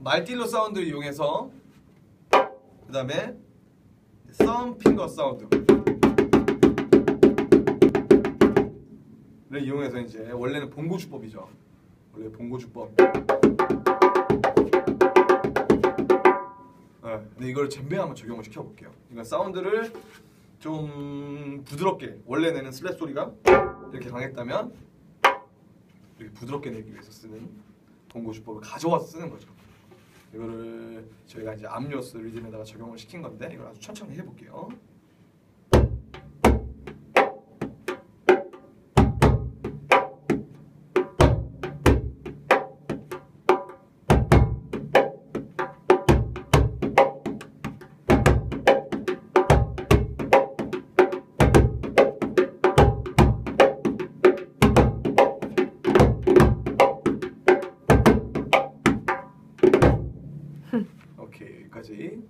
말딜로 사운드를 이용해서 그 다음에 썸 핑거 사운드 를 이용해서 이제 원래는 봉고주법이죠. 원래 봉고주법. 네, 근데 이걸 젬베에 한번 적용을 시켜볼게요. 이건 사운드를 좀 부드럽게 원래 내는 슬랩 소리가 이렇게 강했다면 이렇게 부드럽게 내기 위해서 쓰는 봉고주법을 가져와서 쓰는 거죠. 이거를 저희가 이제 암요스 리듬에다가 적용을 시킨 건데 이걸 아주 천천히 해볼게요. 여기까지